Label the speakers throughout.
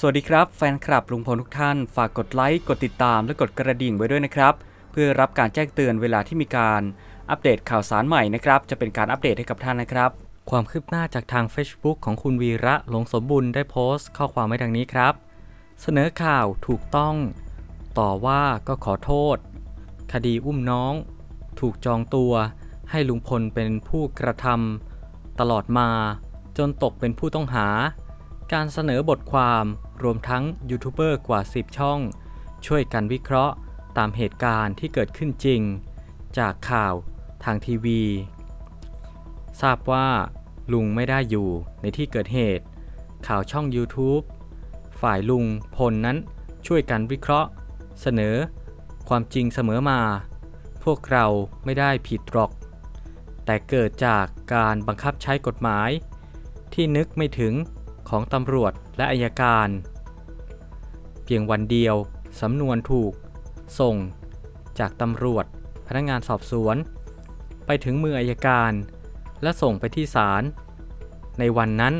Speaker 1: สวัสดีครับแฟนคลับลุงพลทุกท่าน ฝากกดไลค์ กดติดตามและกดกระดิ่งไว้ด้วยนะครับ เพื่อรับการแจ้งเตือนเวลาที่มีการอัปเดตข่าวสารใหม่นะครับ จะเป็นการอัปเดตให้กับท่านนะครับ ความคืบหน้าจากทาง Facebook ของคุณวีระหลงสมบุญได้โพสต์ ข้อความไว้ดังนี้ครับ เสนอข่าวถูกต้อง ต่อว่าก็ขอโทษ คดีอุ้มน้อง ถูกจองตัว ให้ลุงพลเป็นผู้กระทำตลอดมา จนตกเป็นผู้ต้องหา การเสนอบทความ รวมทั้งยูทูบเบอร์กว่า 10 ช่อง ช่วยกันวิเคราะห์ตามเหตุการณ์ที่เกิดขึ้นจริง จากข่าวทางทีวี ทราบว่าลุงไม่ได้อยู่ในที่เกิดเหตุ ข่าวช่อง YouTube ฝ่ายลุงพลนั้นช่วยกันวิเคราะห์ เสนอ ความจริงเสมอมา พวกเราไม่ได้ผิดหรอก แต่เกิดจากการบังคับใช้กฎหมาย ที่นึกไม่ถึง ของตำรวจและอายการ เพียงวันเดียว สำนวนถูก ส่ง จากตำรวจ พนักงานสอบสวน ไปถึงมืออายการ และส่งไปที่ศาลในวันนั้น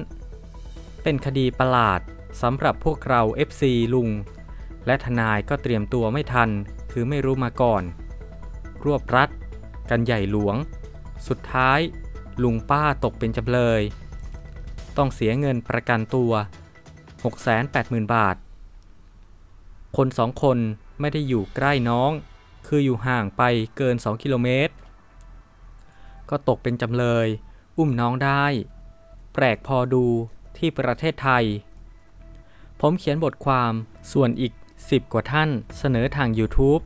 Speaker 1: เป็นคดีประหลาดสำหรับพวกเรา FC ลุง และทนายก็เตรียมตัวไม่ทันคือไม่รู้มาก่อน รวบรัด กันใหญ่หลวง สุดท้าย ลุงป้าตกเป็นจำเลย ต้องเสียเงินประกันตัว 680,000 บาท คนสองคนไม่ได้อยู่ใกล้น้อง คืออยู่ห่างไปเกิน 2 กิโลเมตร ก็ตกเป็นจำเลย อุ้มน้องได้ แปลกพอดูที่ประเทศไทย ผมเขียนบทความส่วนอีก 10 กว่าท่านเสนอทาง YouTube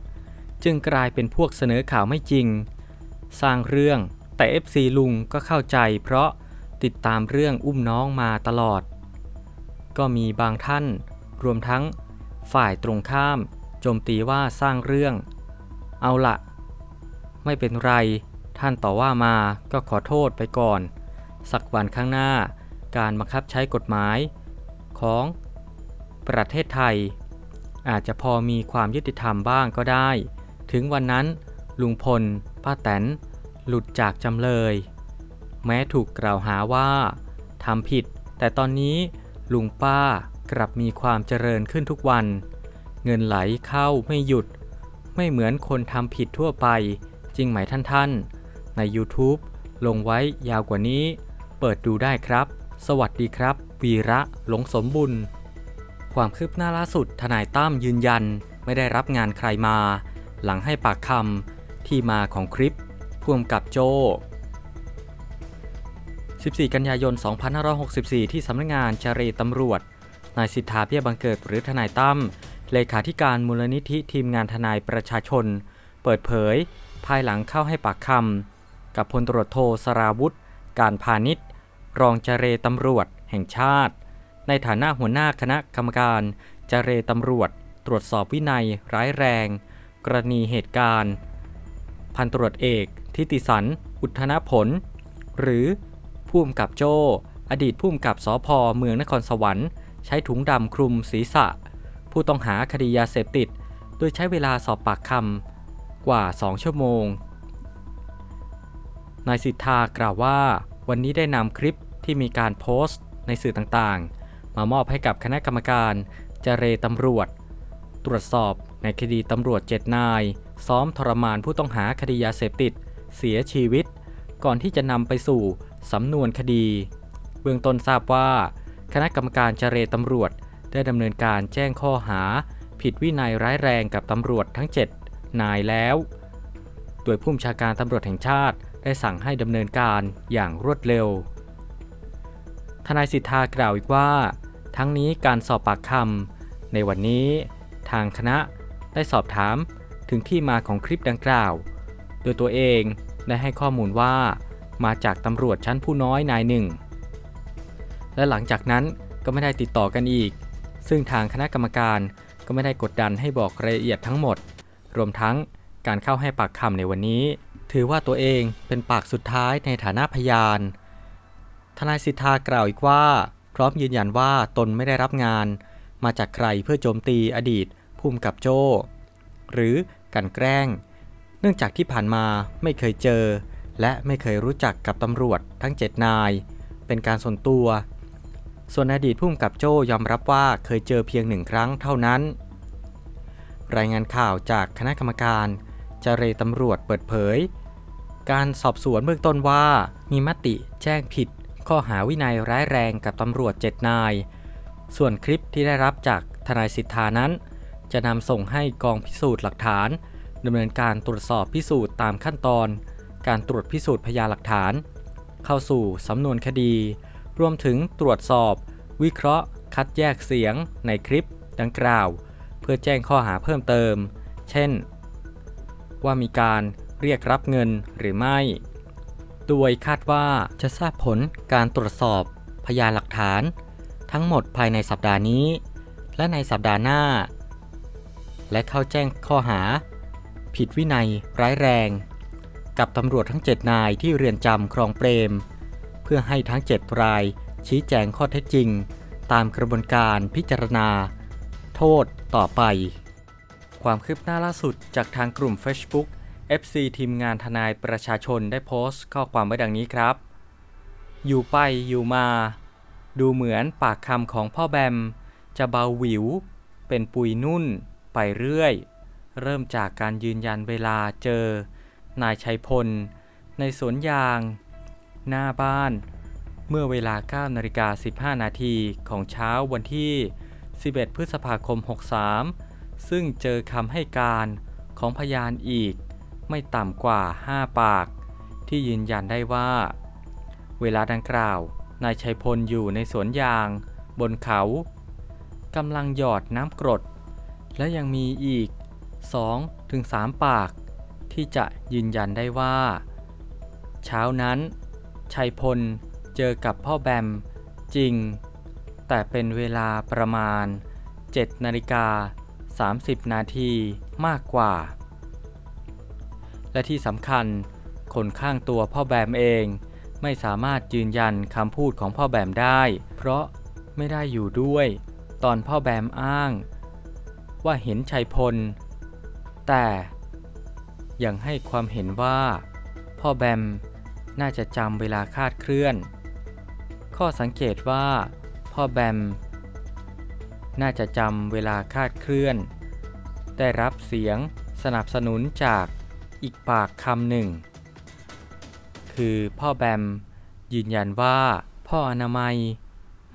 Speaker 1: จึงกลายเป็นพวกเสนอข่าวไม่จริง สร้างเรื่องแต่ FC ลุงก็เข้าใจเพราะ ติดตามเรื่องอุ้มน้องมาตลอด ก็มีบางท่าน รวมทั้งฝ่ายตรงข้าม โจมตีว่าสร้างเรื่อง เอาละไม่เป็นไร ท่านต่อว่ามาก็ขอโทษไปก่อน สักวันข้างหน้า การบังคับใช้กฎหมาย ของประเทศไทย อาจจะพอมีความยุติธรรมบ้างก็ได้ ถึงวันนั้นลุงพล ป้าแตน หลุดจากจำเลย แม้ถูกกล่าวหาว่าทำผิด แต่ตอนนี้ลุงป้ากลับมีความเจริญขึ้นทุกวัน เงินไหลเข้าไม่หยุด ไม่เหมือนคนทำผิดทั่วไป จริงไหมท่านท่านๆใน YouTube ลงไว้ยาวกว่านี้ เปิดดูได้ครับ สวัสดีครับ วีระหลงสมบุญ ความคืบหน้าล่าสุดทนายตั้มยืนยันไม่ได้รับงานใครมา หลังให้ปากคำที่มาของคลิปพ่วงกับโจ 14 กันยายน 2564 ที่สำนักงานเจรีตำรวจ นายสิทธาเบี้ยบังเกิดหรือทนายตั้ม เลขาธิการมูลนิธิทีมงานทนายประชาชน เปิดเผย ภายหลังเข้าให้ปากคำกับพลตรวจโทสราวุธ การพาณิชย์ รองเจรีตำรวจแห่งชาติ ในฐานะหัวหน้าคณะกรรมการเจรีตำรวจ ตรวจสอบวินัยร้ายแรง กรณีเหตุการณ์ พันตรวจเอก ทิติสัน อุทธนผล หรือ ผู้กำกับโจ้อดีตผู้กำกับสพเมืองนครสวรรค์ ใช้ถุงดำคลุมศีรษะ ผู้ต้องหาคดียาเสพติด โดยใช้เวลาสอบปากคำกว่า 2 ชั่วโมง นายสิทธากล่าวว่า วันนี้ได้นำคลิปที่มีการโพสต์ในสื่อต่างๆ มามอบให้กับคณะกรรมการเจเรตำรวจ ตรวจสอบในคดีตำรวจเจ็ดนาย ซ้อมทรมานผู้ต้องหาคดียาเสพติด เสียชีวิต ก่อนที่จะนำไปสู่ สำนวนคดี เบื้องต้นทราบว่า คณะกรรมการเจรตำรวจ ได้ดำเนินการแจ้งข้อหา ผิดวินัยร้ายแรงกับตำรวจทั้ง 7 นายแล้ว โดยผู้บัญชาการตำรวจแห่งชาติได้สั่งให้ดำเนินการอย่างรวดเร็ว ทนายสิทธากล่าวอีกว่า ทั้งนี้การสอบปากคำในวันนี้ ทางคณะได้สอบถามถึงที่มาของคลิปดังกล่าว โดยตัวเองได้ให้ข้อมูลว่า มาจากตำรวจชั้นผู้น้อยนายหนึ่ง และหลังจากนั้นก็ไม่ได้ติดต่อกันอีก ซึ่งทางคณะกรรมการก็ไม่ได้กดดันให้บอกรายละเอียดทั้งหมด รวมทั้งการเข้าให้ปากคำในวันนี้ ถือว่าตัวเองเป็นปากสุดท้ายในฐานะพยาน ทนายสิทธากล่าวอีกว่า พร้อมยืนยันว่าตนไม่ได้รับงาน มาจากใครเพื่อโจมตีอดีตภูมิกับโจ้หรือกันแกล้ง เนื่องจากที่ผ่านมาไม่เคยเจอ และไม่เคยรู้จักกับตำรวจทั้ง 7 นาย เป็นการส่วนตัว ส่วนอดีตผู้กำกับโจยอมรับว่าเคยเจอเพียงหนึ่งครั้งเท่านั้น รายงานข่าวจากคณะกรรมการเจรตำรวจเปิดเผย การสอบสวนเบื้องต้นว่ามีมติแจ้งผิด ข้อหาวินัยร้ายแรงกับตำรวจ 7 นาย ส่วนคลิปที่ได้รับจากทนายสิทธานั้น จะนำส่งให้กองพิสูจน์หลักฐานดำเนินการตรวจสอบพิสูจน์ตามขั้นตอน การตรวจพิสูจน์พยานหลักฐาน เข้าสู่สำนวนคดี รวมถึงตรวจสอบ วิเคราะห์ คัดแยกเสียง ในคลิป ดังกล่าว เพื่อแจ้งข้อหาเพิ่มเติม เช่น ว่ามีการเรียกรับเงินหรือไม่ โดยคาดว่าจะทราบผลการตรวจสอบพยานหลักฐาน ทั้งหมดภายในสัปดาห์นี้ และในสัปดาห์หน้า และเข้าแจ้งข้อหา ผิดวินัยร้ายแรง กับตำรวจทั้ง 7 นายที่เรือนจำครองเปรม เพื่อให้ทั้ง 7 ราย ชี้แจงข้อเท็จจริง ตามกระบวนการพิจารณา โทษต่อไป ความคืบหน้าล่าสุดจากทางกลุ่ม Facebook FC ทีมงานทนายประชาชนได้โพสต์ข้อความไว้ดังนี้ครับ อยู่ไปอยู่มา ดูเหมือนปากคำของพ่อแบม จะเบาหวิว เป็นปุยนุ่น ไปเรื่อย เริ่มจากการยืนยันเวลาเจอ นายชัยพล ในสวนยาง หน้าบ้าน เมื่อเวลา9นาฬิกา15 นาทีของเช้าวันที่ 11 พฤษภาคม 63 ซึ่งเจอคำให้การของพยานอีกไม่ต่ำกว่า 5 ปาก ที่ยืนยันได้ว่า เวลาดังกล่าวนายชัยพลอยู่ในสวนยาง บนเขากำลังหยอดน้ำกรด และยังมีอีก 2-3 ปาก ที่จะยืนยันได้ว่า เช้านั้น ชัยพลเจอกับพ่อแบมจริง แต่เป็นเวลาประมาณ 7 นาฬิกา 30 นาทีมากกว่า และที่สำคัญ คนข้างตัวพ่อแบมเองไม่สามารถยืนยันคำพูดของพ่อแบมได้ เพราะไม่ได้อยู่ด้วย ตอนพ่อแบมอ้าง ว่าเห็นชัยพล แต่ ยังให้ความเห็นว่า พ่อแบมน่าจะจำเวลาคาดเคลื่อน ข้อสังเกตว่า พ่อแบม น่าจะจำเวลาคาดเคลื่อน ได้รับเสียงสนับสนุนจากอีกปากคำหนึ่ง คือพ่อแบม ยืนยันว่าพ่ออนามัย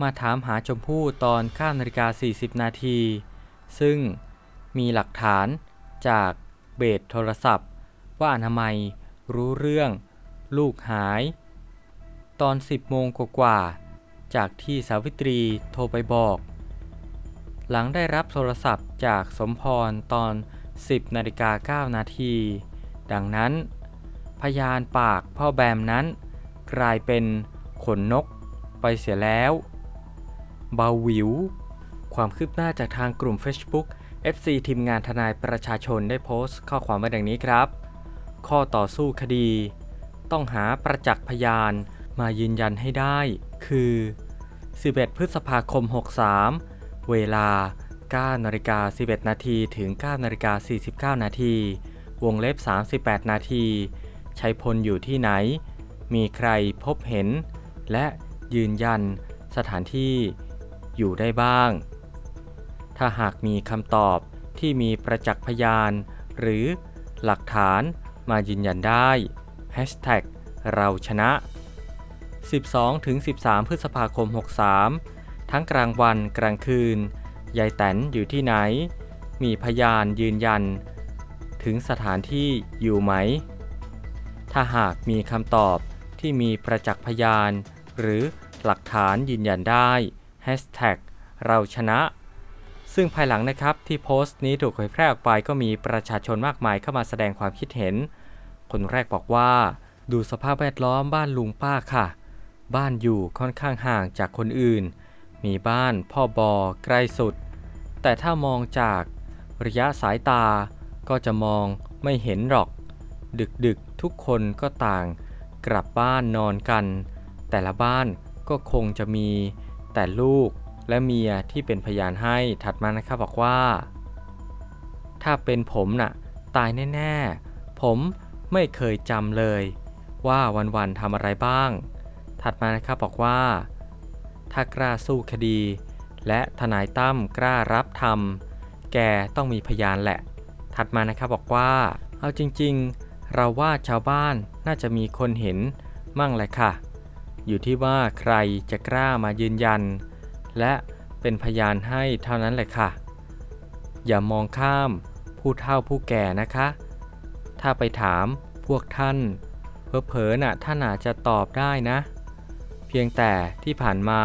Speaker 1: มาถามหาชมพู่ตอน9นาฬิกา 40 นาที ซึ่งมีหลักฐานจากเบสโทรศัพท์ ว่าอนามัย รู้เรื่อง ลูกหาย ตอน 10 โมงกว่าๆจากที่สาวิตรีโทรไปบอก หลังได้รับโทรศัพท์จากสมพรตอน 10นาฬิกา9นาทีดังนั้น พยานปากพ่อแบมนั้น กลายเป็นขนนกไปเสียแล้ว เบาวิว ความคืบหน้าจากทางกลุ่ม Facebook FC ทีมงานทนายประชาชนได้โพสต์ข้อความไว้ดังนี้ครับ ข้อต่อสู้คดี ต้องหาประจักษ์พยานมายืนยันให้ได้ คือ 11 พฤษภาคม 63 เวลา9นาฬิกา11 นาทีถึง9นาฬิกา49 นาที วงเล็บ 38 นาทีชัยพลอยู่ที่ไหน มีใครพบเห็น และยืนยันสถานที่อยู่ได้บ้าง ถ้าหากมีคำตอบที่มีประจักษ์พยาน หรือหลักฐาน มายืนยันได้ Hashtag เราชนะ 12-13 พฤษภาคม 63 ทั้งกลางวันกลางคืน ยายแตนอยู่ที่ไหน มีพยานยืนยัน ถึงสถานที่อยู่ไหม ถ้าหากมีคำตอบที่มีประจักษ์พยาน หรือหลักฐานยืนยันได้ Hashtag เราชนะ ซึ่งภายหลังนะครับที่โพสต์นี้ถูกเผยแพร่ออกไปก็มีประชาชนมากมายเข้ามาแสดงความคิดเห็น คนแรกบอกว่า ดูสภาพแวดล้อมบ้านลุงป้าค่ะ บ้านอยู่ค่อนข้างห่างจากคนอื่น มีบ้านพ่อบอใกล้สุด แต่ถ้ามองจากระยะสายตาก็จะมองไม่เห็นหรอก ดึกๆทุกคนก็ต่าง กลับบ้านนอนกัน แต่ละบ้านก็คงจะมีแต่ลูก และเมียที่เป็นพยานให้ถัดมานะครับบอกว่า ถ้าเป็นผมน่ะตายแน่ๆ ผมไม่เคยจำเลย ว่าวันๆทำอะไรบ้าง ถัดมานะครับบอกว่า
Speaker 2: ถ้ากล้าสู้คดี และทนายตั้มกล้ารับทำแกต้องมีพยานแหละ ถัดมานะครับบอกว่า เอาจริงๆ เราว่าชาวบ้านน่าจะมีคนเห็นมั่งแหละค่ะ อยู่ที่ว่าใครจะกล้ามายืนยัน และเป็นพยานให้เท่านั้นแหละค่ะ อย่ามองข้ามผู้เฒ่าผู้แก่นะคะ ถ้าไปถามพวกท่านเผลอน่ะท่านอาจจะตอบได้นะ เพียงแต่ที่ผ่านมา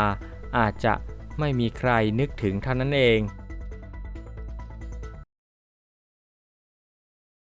Speaker 2: อาจจะไม่มีใครนึกถึงเท่านั้นเอง